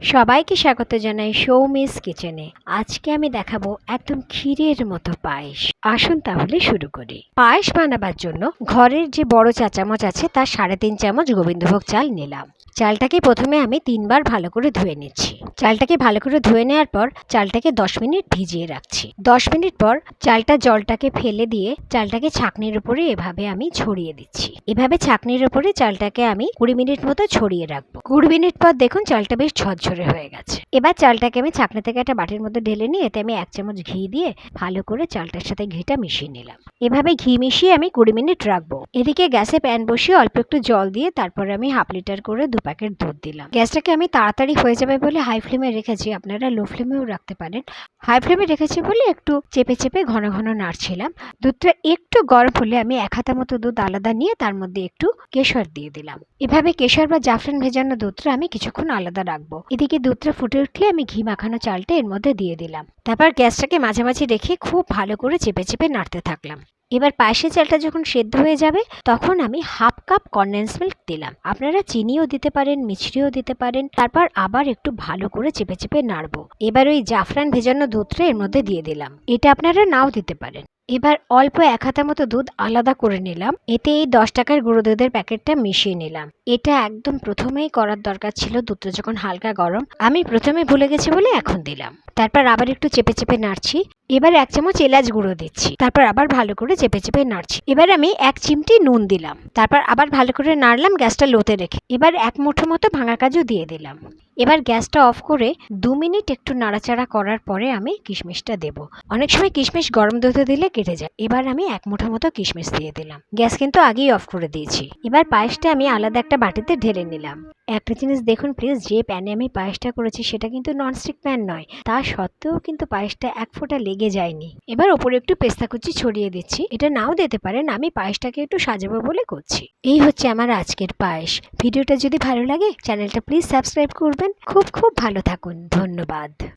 সবাইকে স্বাগত জানাই সৌমিস কিচেনে। আজকে আমি দেখাবো একদম ক্ষীরের মতো পায়েস। আসুন তাহলে শুরু করি। পায়েস বানাবার জন্য ঘরের যে বড় চা চামচ আছে, তার সাড়ে তিন চামচ গোবিন্দভোগ চাল নিলাম। চালটাকে প্রথমে আমি তিনবার ভালো করে ধুয়ে নিচ্ছি। চালটাকে ভালো করে ধুয়ে নেওয়ার পর চালটাকে দশ মিনিট ভিজিয়ে রাখছি। দশ মিনিট পর চালটা জলটাকে ফেলে দিয়ে চালটাকে ছাকনির উপরে এভাবে আমি ছড়িয়ে দিচ্ছি। এভাবে ছাকনির উপরে চালটাকে আমি কুড়ি মিনিট মতো ছড়িয়ে রাখব। কুড়ি মিনিট পর দেখুন চালটা বেশ ঝরঝরে হয়ে গেছে। এবার চালটাকে আমি ছাকনি থেকে একটা বাটির মধ্যে ঢেলে নিয়ে এতে আমি এক চামচ ঘি দিয়ে ভালো করে চালটার সাথে ঘিটা মিশিয়ে নিলাম। এভাবে ঘি মিশিয়ে আমি কুড়ি মিনিট রাখব। এদিকে গ্যাসে প্যান বসিয়ে অল্প একটু জল দিয়ে তারপরে আমি হাফ লিটার করে দু প্যাকেট দুধ দিলাম। গ্যাসটাকে আমি তাড়াতাড়ি হয়ে যাবে বলে হাই ফ্লেমে রেখেছি। আপনারা লো ফ্লেমেও রাখতে পারেন। হাই ফ্লেমে রেখেছি বলে একটু চেপে চেপে ঘন ঘন নাড়ছিলাম। দুধটা একটু গরম হলে আমি এক হাতা মতো দুধ আলাদা নিয়ে তার মধ্যে একটু কেশর দিয়ে দিলাম। এভাবে কেশর বা জাফরান ভেজানো দুধটা আমি কিছুক্ষণ আলাদা রাখব। এদিকে দুধটা ফুটে উঠলে আমি ঘি মাখানো চালটা এর মধ্যে দিয়ে দিলাম। তারপর গ্যাসটাকে মাঝামাঝি রেখে খুব ভালো করে চেপে চেপে নাড়তে থাকলাম। এবার পায়েসের চালটা যখন সেদ্ধ হয়ে যাবে, তখন আমি হাফ কাপ কনডেন্স মিল্ক দিলাম। আপনারা চিনিও দিতে পারেন, মিছরিও দিতে পারেন, তারপর আবার একটু ভালো করে চেপে চেপে নাড়বো। এবার ওই জাফরান ভেজানো দুধটা এর মধ্যে দিয়ে দিলাম। এটা আপনারা নাও দিতে পারেন। এবার অল্প এক হাতা মতো দুধ আলাদা করে নিলাম। এতে এই দশ টাকার গুঁড়ো দুধের প্যাকেটটা মিশিয়ে নিলাম। এটা একদম প্রথমেই করার দরকার ছিল, দুধটা যখন হালকা গরম। আমি প্রথমে ভুলে গেছি বলে এখন দিলাম। তারপর আবার একটু চেপে চেপে নাড়ছি। এবার এক চামচ এলাচ গুঁড়ো দিচ্ছি, তারপর আবার ভালো করে চেপে চেপে নাড়ছি। এবার আমি এক চিমটি নুন দিলাম, তারপর আবার ভালো করে নাড়লাম গ্যাসটা লোতে রেখে। এবার এক মুঠো মতো ভাঙা কাজু দিয়ে দিলাম। এবার গ্যাসটা অফ করে দু মিনিট একটু নাড়াচাড়া করার পরে আমি কিশমিশটা দেব। অনেক সময় কিশমিশ গরম দুধে দিলে কেটে যায়। এবার আমি এক মুঠো মতো কিশমিশ দিয়ে দিলাম। গ্যাস কিন্তু আগেই অফ করে দিয়েছি। এবার পায়েসটা আমি আলাদা একটা বাটিতে ঢেলে নিলাম। একটা জিনিস দেখুন প্লিজ যে প্যানে আমি পায়েসটা করেছি সেটা কিন্তু ননস্টিক প্যান নয়। তা সত্ত্বেও কিন্তু পায়েসটা এক ফোঁটা লেগে যায়নি। এবার ওপরে একটু পেস্তা কুচি ছড়িয়ে দিচ্ছি। এটা নাও দিতে পারেন, আমি পায়েসটাকে একটু সাজাবো বলে করছি। এই হচ্ছে আমার আজকের পায়েস। ভিডিওটা যদি ভালো লাগে, চ্যানেলটা প্লিজ সাবস্ক্রাইব করবেন। খুব খুব ভালো থাকুন। ধন্যবাদ।